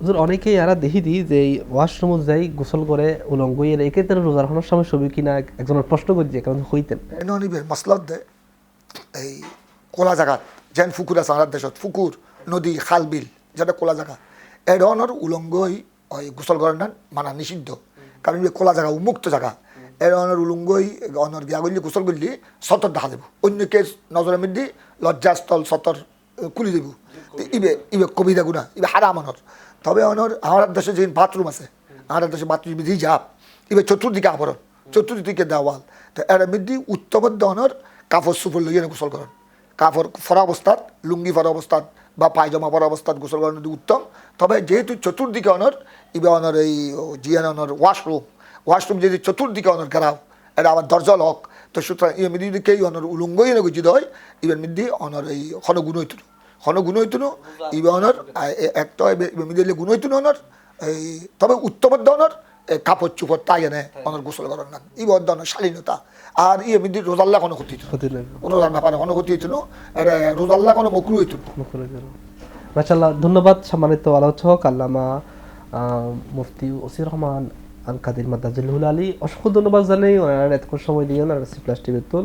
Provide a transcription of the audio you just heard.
হুজুর অনেকেই আরা দেখি দি যে এই ওয়াশরুম যাই গোসল করে, উলঙ্গ এর একে তার রোজার খানোর সময় ছবি কিনা একজনের প্রশ্ন করছে কারণ হইতেন? এনে নিবে মাসলত দে, এই কোলা জাগাত, যেন ফুকুর আছে আমার দেশত, ফুকুর, নদী, খাল, বিল যেটা কোলা জাগা। এই ধরনের উলঙ্গই ওই গোসল করেন না, মানা নিষিদ্ধ। কারণ কোলা জাগা উন্মুক্ত জায়গা এই ধরনের উলঙ্গই অনর গিয়া করলি, গোসল করলি, সতর দেখা যাব। অন্য কেস নজরে মিদি লজ্জাস্থল সতর খুলি দেব। ইবে ইবে কবিতা গুণা, ইবে হারাম অনর তবে অনর, আমার দেশে যে বাথরুম আছে, আমার দেশে বাথরুম রিজার্ভ ইবে চতুর্দিকে আবরণ, চতুর্দিকে দেওয়াল। তো এর মধ্যে উত্তম দহনের কাপড় সুপড় লইয়ে গোসল করেন। কাপড় ফরা অবস্থাত, লুঙ্গি ফরা অবস্থাত বা পায়জামা পরা অবস্থাত গোসল মধ্যে উত্তম, তবে যেহেতু চতুর্দিকে অনর, ইবে অনর এই জিয়ান অনর ওয়াশরুম ওয়াশরুম যদি চতুর্দিকে অনর ঘেরাও এটা আবার দরজল হক তো সুতরাং ইয়ে মিদি দিকে অনর উলুঙ্গই এনে গুজিত হয় ইবের মধ্যে অনর এই হন গুণ হইতো হন গুণ হইতো ইবে অনর একটা ইবে মিদি গুণ হইতো অনর এই তবে উত্তম ধরনের এ কাপড় চুপড় তাই এনে অনর গোসল করার না ই বদ্ধ শালীনতা। আর ইয়ে মিদি রোজাল্লা কোনো ক্ষতি রোজার ব্যাপারে কোনো ক্ষতি হইতো না। এটা রোজাল্লা কোনো মকরু হইতো না। মাশাল্লাহ ধন্যবাদ সম্মানিত আলোচক আল্লামা মুফতি ওসির রহমান আল কাদির মাদাজুল আলী। অসংখ্য ধন্যবাদ জানাই। ওনারা এতক্ষণ সময় দিয়ে ওনারা সি প্লাস টিভির তুল।